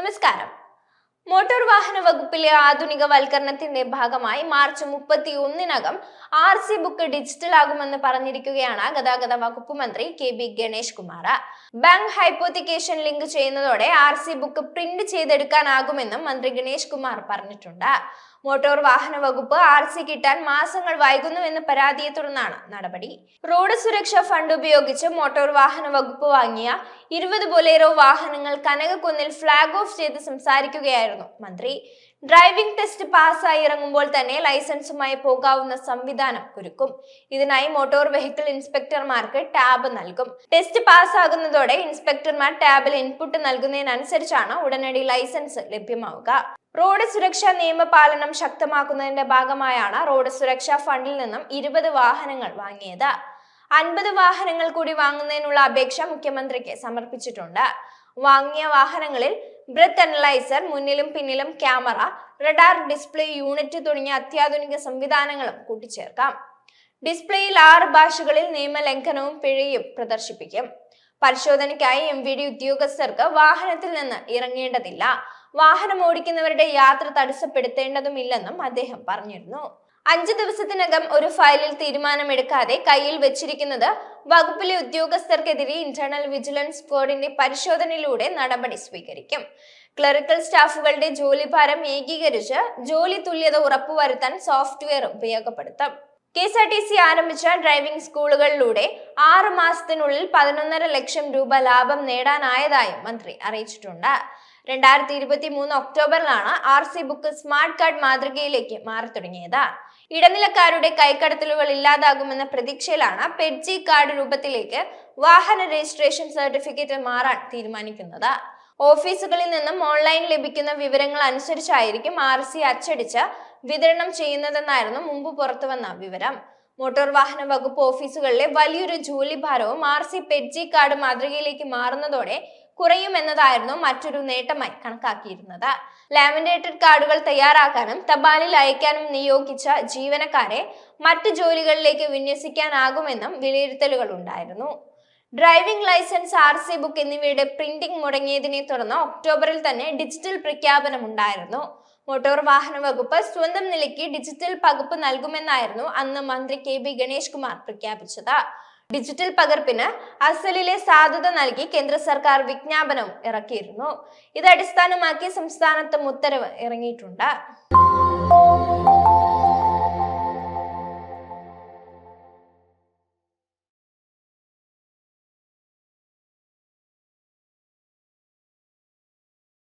नमस्कार മോട്ടോർ വാഹന വകുപ്പിലെ ആധുനിക വൽക്കരണത്തിന്റെ ഭാഗമായി മാർച്ച് മുപ്പത്തി ഒന്നിനകം ആർ സി ബുക്ക് ഡിജിറ്റൽ ആകുമെന്ന് പറഞ്ഞിരിക്കുകയാണ് ഗതാഗത വകുപ്പ് മന്ത്രി K B Ganesh Kumar. Bank hypothecation link ചെയ്യുന്നതോടെ ആർ സി ബുക്ക് പ്രിന്റ് ചെയ്തെടുക്കാനാകുമെന്നും മന്ത്രി ഗണേഷ് കുമാർ പറഞ്ഞിട്ടുണ്ട്. മോട്ടോർ വാഹന വകുപ്പ് ആർ സി കിട്ടാൻ മാസങ്ങൾ വൈകുന്നുവെന്ന പരാതിയെ തുടർന്നാണ് നടപടി. റോഡ് സുരക്ഷാ ഫണ്ട് ഉപയോഗിച്ച് മോട്ടോർ വാഹന വകുപ്പ് വാങ്ങിയ ഇരുപത് ബൊലേറോ വാഹനങ്ങൾ കനകക്കുന്നിൽ ഫ്ളാഗ് ഓഫ് ചെയ്ത് സംസാരിക്കുകയായിരുന്നു മന്ത്രി ഡ്രൈവിംഗ് ടെസ്റ്റ് പാസ്സായി ഇറങ്ങുമ്പോൾ തന്നെ ലൈസൻസുമായി പോകാവുന്ന സംവിധാനം ഒരുക്കും. ഇതിനായി മോട്ടോർ വെഹിക്കിൾ ഇൻസ്പെക്ടർമാർക്ക് ടാബ് നൽകും. ടെസ്റ്റ് പാസ്സാകുന്നതോടെ ഇൻസ്പെക്ടർമാർ ടാബിൽ ഇൻപുട്ട് നൽകുന്നതിനനുസരിച്ചാണ് ഉടനടി ലൈസൻസ് ലഭ്യമാവുക. റോഡ് സുരക്ഷാ നിയമപാലനം ശക്തമാക്കുന്നതിന്റെ ഭാഗമായാണ് റോഡ് സുരക്ഷാ ഫണ്ടിൽ നിന്നും ഇരുപത് വാഹനങ്ങൾ വാങ്ങിയത്. അൻപത് വാഹനങ്ങൾ കൂടി വാങ്ങുന്നതിനുള്ള അപേക്ഷ മുഖ്യമന്ത്രിക്ക് സമർപ്പിച്ചിട്ടുണ്ട്. വാങ്ങിയ വാഹനങ്ങളിൽ ബ്രത്ത് അനലൈസർ മുന്നിലും പിന്നിലും ക്യാമറ റഡാർ ഡിസ്പ്ലേ യൂണിറ്റ് തുടങ്ങിയ അത്യാധുനിക സംവിധാനങ്ങളും കൂട്ടിച്ചേർക്കാം. ഡിസ്പ്ലേയിൽ ആറ് ഭാഷകളിൽ നിയമലംഘനവും പിഴയും പ്രദർശിപ്പിക്കും. പരിശോധനയ്ക്കായി എം വി ഡി ഉദ്യോഗസ്ഥർക്ക് വാഹനത്തിൽ നിന്ന് ഇറങ്ങേണ്ടതില്ല. വാഹനം ഓടിക്കുന്നവരുടെ യാത്ര തടസ്സപ്പെടുത്തേണ്ടതുമില്ലെന്നും അദ്ദേഹം പറഞ്ഞിരുന്നു. അഞ്ചു ദിവസത്തിനകം ഒരു ഫയലിൽ തീരുമാനമെടുക്കാതെ കയ്യിൽ വെച്ചിരിക്കുന്നത് വകുപ്പിലെ ഉദ്യോഗസ്ഥർക്കെതിരെ ഇന്റേണൽ വിജിലൻസ് സ്ക്വാഡിന്റെ പരിശോധനയിലൂടെ നടപടി സ്വീകരിക്കും. ക്ലറിക്കൽ സ്റ്റാഫുകളുടെ ജോലിഭാരം ഏകീകരിച്ച് ജോലി തുല്യത ഉറപ്പുവരുത്താൻ software ഉപയോഗപ്പെടുത്തും. K S R T C ആരംഭിച്ച ഡ്രൈവിംഗ് സ്കൂളുകളിലൂടെ ആറ് മാസത്തിനുള്ളിൽ പതിനൊന്നര ലക്ഷം രൂപ ലാഭം നേടാനായതായും മന്ത്രി അറിയിച്ചിട്ടുണ്ട്. രണ്ടായിരത്തി ഇരുപത്തി മൂന്ന് ഒക്ടോബറിലാണ് R C book smart card മാതൃകയിലേക്ക് മാറി തുടങ്ങിയത് ഇടനിലക്കാരുടെ കൈക്കടത്തലുകൾ ഇല്ലാതാകുമെന്ന പ്രതീക്ഷയിലാണ് പെഡ്ജി കാർഡ് രൂപത്തിലേക്ക് വാഹന രജിസ്ട്രേഷൻ സർട്ടിഫിക്കറ്റ് മാറാൻ തീരുമാനിക്കുന്നത്. ഓഫീസുകളിൽ നിന്നും ഓൺലൈൻ ലഭിക്കുന്ന വിവരങ്ങൾ അനുസരിച്ചായിരിക്കും ആർ സി അച്ചടിച്ച് വിതരണം ചെയ്യുന്നതെന്നായിരുന്നു മുമ്പ് പുറത്തുവന്ന വിവരം. മോട്ടോർ വാഹന വകുപ്പ് ഓഫീസുകളിലെ വലിയൊരു ജോലിഭാരവും ആർ സി പെഡ്ജി കാർഡ് മാതൃകയിലേക്ക് മാറുന്നതോടെ കുറയുമെന്നതായിരുന്നു മറ്റൊരു നേട്ടമായി കണക്കാക്കിയിരുന്നത്. ലാമിനേറ്റഡ് കാർഡുകൾ തയ്യാറാക്കാനും തപാലിൽ അയക്കാനും നിയോഗിച്ച ജീവനക്കാരെ മറ്റു ജോലികളിലേക്ക് വിന്യസിക്കാനാകുമെന്നും വിലയിരുത്തലുകൾ ഉണ്ടായിരുന്നു. Driving licence R C book എന്നിവയുടെ പ്രിന്റിംഗ് മുടങ്ങിയതിനെ തുടർന്ന് ഒക്ടോബറിൽ തന്നെ ഡിജിറ്റൽ പ്രഖ്യാപനം ഉണ്ടായിരുന്നു മോട്ടോർ വാഹന വകുപ്പ് സ്വന്തം നിലയ്ക്ക് ഡിജിറ്റൽ പകർപ്പ് നൽകുമെന്നായിരുന്നു അന്ന് മന്ത്രി കെ ബി ഗണേഷ് കുമാർ പ്രഖ്യാപിച്ചത്. ഡിജിറ്റൽ പകർപ്പിന് അസലിലെ സാധ്യത നൽകി കേന്ദ്ര സർക്കാർ വിജ്ഞാപനം ഇറക്കിയിരുന്നു. ഇത് അടിസ്ഥാനമാക്കി സംസ്ഥാനത്തും ഉത്തരവ് ഇറങ്ങിയിട്ടുണ്ട്.